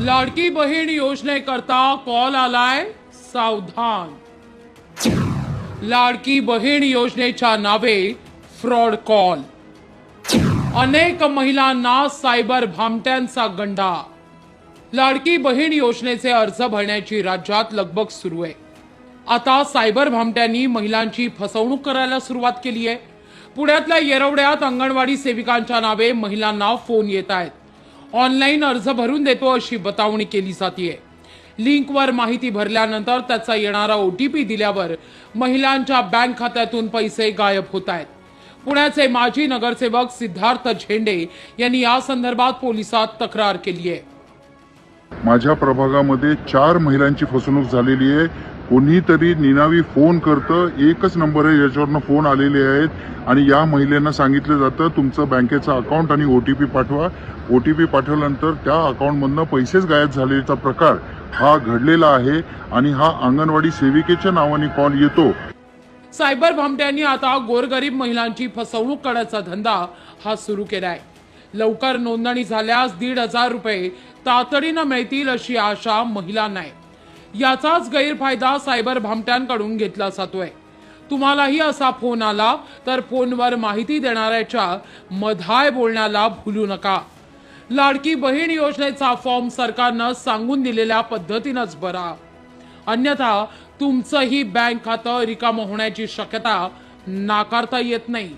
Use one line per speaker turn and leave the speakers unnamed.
Ladki Bahin योजनेकरता call आलाय सावधान. लाडकी बहीण योजनेच्या नावे फ्रॉड कॉल. अनेक महिलांना सायबर भामट्यांचा गंडा. लाडकी बहीण योजनेचे अर्ज भरण्याची राज्यात लगबग सुरू आहे. आता सायबर भामट्यांनी महिलांची फसवणूक करायला सुरुवात केली आहे. पुण्यातल्या येरवड्यात अंगणवाडी सेविकांच्या नावे महिलांना फोन येत आहेत. ऑनलाईन अर्ज भरून देतो अशी बतावणी केली जाते लिंकवर माहिती भरल्यानंतर त्याचा येणारा ओटीपी दिल्यावर महिलांच्या बँक खात्यातून पैसे गायब होत आहेत. पुण्याचे माजी नगरसेवक सिद्धार्थ झेंडे यांनी या संदर्भात पोलिसात तक्रार केली आहे
माझ्या प्रभागामध्ये चार महिलांची फसवणूक झालेली आहे. कोणीतरी निनावी फोन करतं. एकच नंबर आहे याच्यावरनं फोन आलेले आहेत. आणि या महिलांना सांगितलं जातं तुमचं बँकेचं अकाउंट आणि ओ टी पी पाठवा. ओ टी पी पाठवल्यानंतर त्या अकाउंटमधनं पैसेच गायब झालेचा प्रकार हा घडलेला आहे आणि हा अंगणवाडी सेविकेच्या नावाने कॉल येतो.
सायबर भामट्यांनी आता गोरगरीब महिलांची फसवणूक करण्याचा धंदा हा सुरू केलाय. लवकर नोंदणी झाल्यास दीड हजार रुपये तातडीनं मिळतील अशी आशा महिलांना आहे. याचाच गैरफायदा सायबर भामट्यांकडून घेतला जातोय. तुम्हालाही असा फोन आला तर फोनवर माहिती देणाऱ्याच्या मधाय बोलण्याला भुलू नका. लाडकी बहीण योजनेचा फॉर्म सरकारनं सांगून दिलेल्या पद्धतीनंच भरा अन्यथा तुमचंही बँक खातं रिकामं होण्याची शक्यता नाकारता येत नाही.